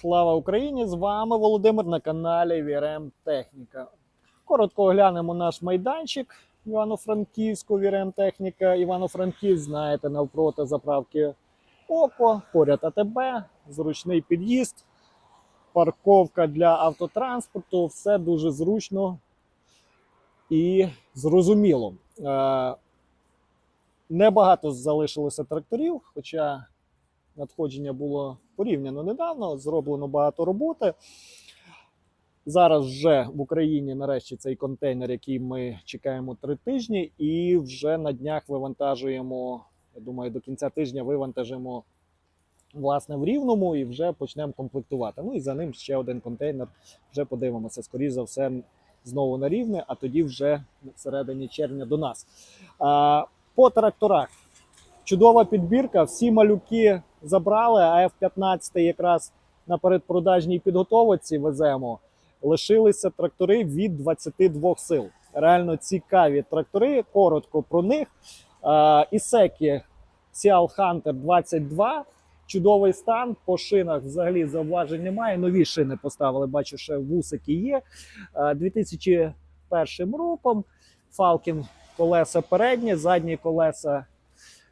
Слава Україні! З вами Володимир на каналі VRM Техніка. Коротко оглянемо наш майданчик Івано-Франківську VRM Техніка. Івано-Франківськ, знаєте, навпроти заправки Око, поряд АТБ, зручний під'їзд, парковка для автотранспорту. Все дуже зручно і зрозуміло. Е, Небагато залишилося тракторів, хоча надходження було порівняно недавно, зроблено багато роботи. Зараз вже в Україні нарешті цей контейнер, який ми чекаємо три тижні, і вже на днях вивантажуємо. Я думаю, до кінця тижня вивантажимо власне в рівному і вже почнемо комплектувати. Ну і за ним ще один контейнер. Вже подивимося. Скоріше за все, знову на рівне, а тоді вже всередині червня до нас. По тракторах. Чудова підбірка. Всі малюки забрали, а F-15 якраз на передпродажній підготовці веземо. Лишилися трактори від 22 сил. Реально цікаві трактори. Коротко про них. Ісекі Seal Hunter 22. Чудовий стан. По шинах взагалі зауважень немає. Нові шини поставили. Бачу, що вусики є. Е, 2001 роком. Falcon колеса передні, задні колеса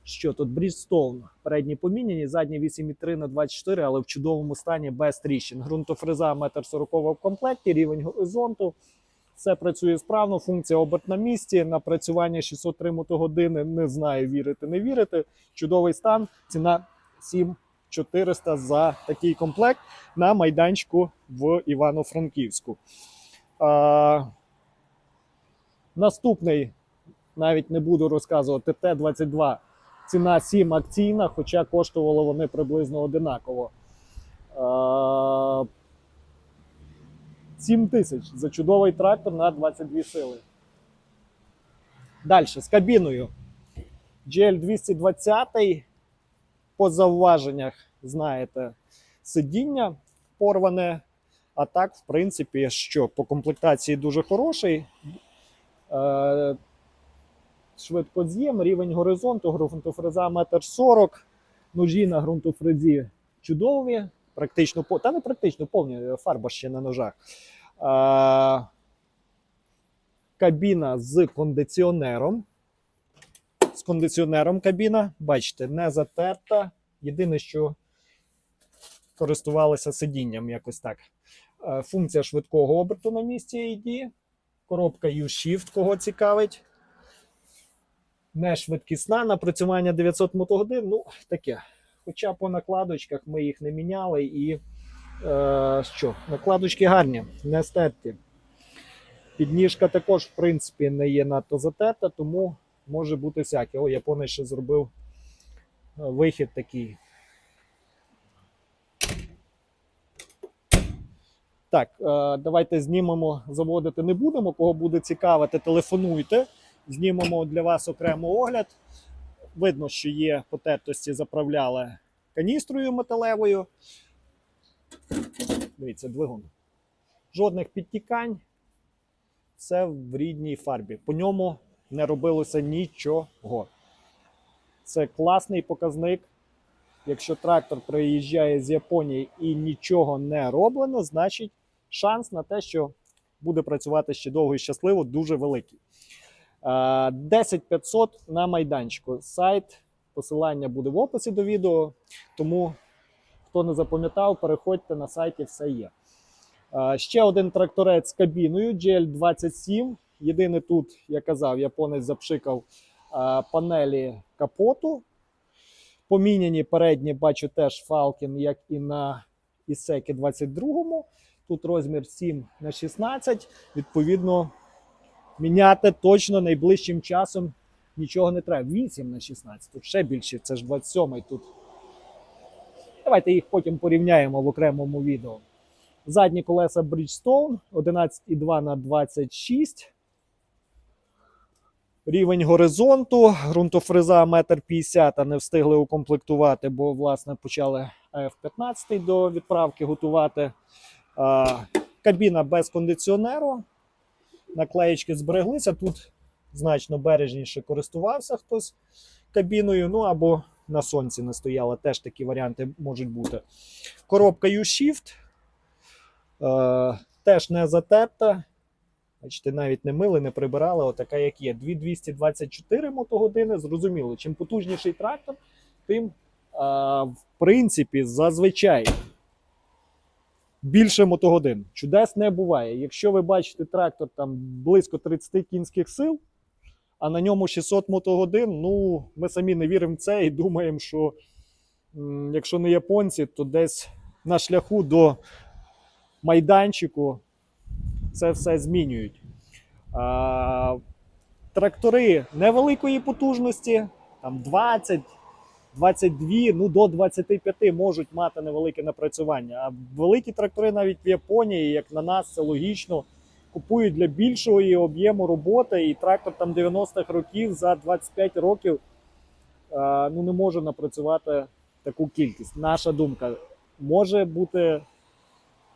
що тут Bridgestone передні поміняні, задні 8,3 на 24, але в чудовому стані без тріщин. Ґрунтофреза 1,40 м в комплекті, рівень горизонту. Все працює справно, функція оберт на місці, напрацювання 603 мотогодини. Не знаю, вірити, не вірити. Чудовий стан. Ціна 7400 за такий комплект на майданчику в Івано-Франківську. А, наступний, навіть не буду розказувати, Т-22 ціна 7 акційна, хоча коштували вони приблизно одинаково. Е, 7 тисяч за чудовий трактор на 22 сили. Далі з кабіною. GL220 по зауваженнях, знаєте, сидіння порване. А так, в принципі, що по комплектації дуже хороший. Е, швидкоз'єм, рівень горизонту, ґрунтофреза 1,40 м, ножі на ґрунтофрезі чудові, практично, та не практично повні, фарба ще на ножах. А, кабіна з кондиціонером. З кондиціонером кабіна, бачите, не затерта. Єдине, що користувалися сидінням якось так. Е, Функція швидкого оберту на місці AD. Коробка U-Shift, кого цікавить не швидкісна, напрацювання 900 мотогодин, ну таке. Хоча по накладочках ми їх не міняли і е, що, накладочки гарні, не стерті. Підніжка також, в принципі, не є надто затерта, тому може бути всяке. О, японець ще зробив е, вихід такий. Так, е, давайте знімемо, заводити не будемо. Кого буде цікавити, телефонуйте знімемо для вас окремо огляд. Видно, що є потертості, заправляли каністрою металевою. Дивіться, двигун. Жодних підтікань. Все в рідній фарбі. По ньому не робилося нічого. Це класний показник. Якщо трактор приїжджає з Японії і нічого не роблено, значить шанс на те, що буде працювати ще довго і щасливо, дуже великий. Е, 10500 на майданчику. Сайт, посилання буде в описі до відео. Тому, хто не запам'ятав, переходьте на сайті, все є. Е, Ще один тракторець з кабіною GL27. Єдине тут, я казав, японець запшикав е, панелі капоту. Поміняні передні, бачу теж Falcon, як і на Ісекі 22. Тут розмір 7 на 16. Відповідно, міняти точно найближчим часом нічого не треба. 8 на 16, тут ще більше, це ж 27 тут. Давайте їх потім порівняємо в окремому відео. Задні колеса Bridgestone 11,2 на 26. Рівень горизонту, ґрунтофреза 1,50 м, не встигли укомплектувати, бо, власне, почали F-15 до відправки готувати. Кабіна без кондиціонеру, наклеєчки збереглися. Тут значно бережніше користувався хтось кабіною, ну або на сонці не стояла. Теж такі варіанти можуть бути. Коробка U-Shift. Е, теж не затерта. Бачите, навіть не мили, не прибирали, отака як є. 2224 мотогодини. Зрозуміло, чим потужніший трактор, тим, е, в принципі, зазвичай більше мотогодин. Чудес не буває. Якщо ви бачите трактор там близько 30 кінських сил, а на ньому 600 мотогодин, ну, ми самі не віримо в це і думаємо, що якщо не японці, то десь на шляху до майданчику це все змінюють. А, трактори невеликої потужності, там 20, 22, ну до 25 можуть мати невелике напрацювання. А великі трактори навіть в Японії, як на нас, це логічно, купують для більшого її об'єму роботи, і трактор там 90-х років за 25 років а, ну, не може напрацювати таку кількість. Наша думка може бути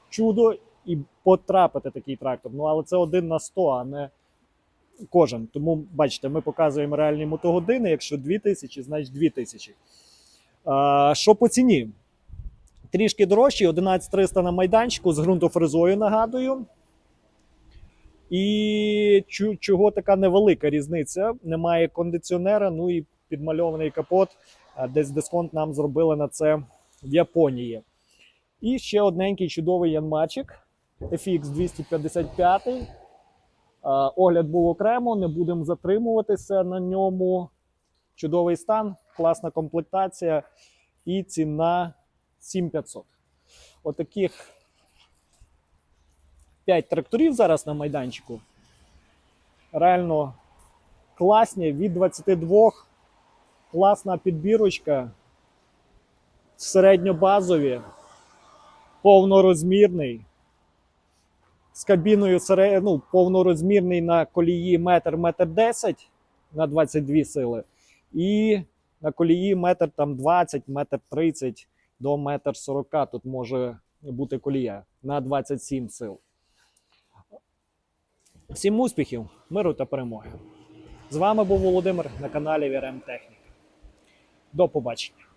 чудо і потрапити такий трактор. Ну, але це один на 100, а не кожен. Тому бачите, ми показуємо реальні мотогодини. Якщо 2000, значить 2000. А, що по ціні? Трішки дорожчі, 11300 на майданчику з ґрунтофрезою, нагадую. І чого така невелика різниця? Немає кондиціонера, ну і підмальований капот. Десь дисконт нам зробили на це в Японії. І ще одненький чудовий янмачик FX 255. А, Огляд був окремо, не будемо затримуватися на ньому. Чудовий стан, класна комплектація і ціна 7500. Отаких 5 тракторів зараз на майданчику. Реально класні від 22. Класна підбірочка. Середньобазові, повнорозмірний. З кабіною ну, повнорозмірний на колії метр, метр 10 на 22 сили. І на колії метр там 20, метр 30 до метр 40 тут може бути колія на 27 сил. Всім успіхів, миру та перемоги. З вами був Володимир на каналі VRM Техніка. До побачення.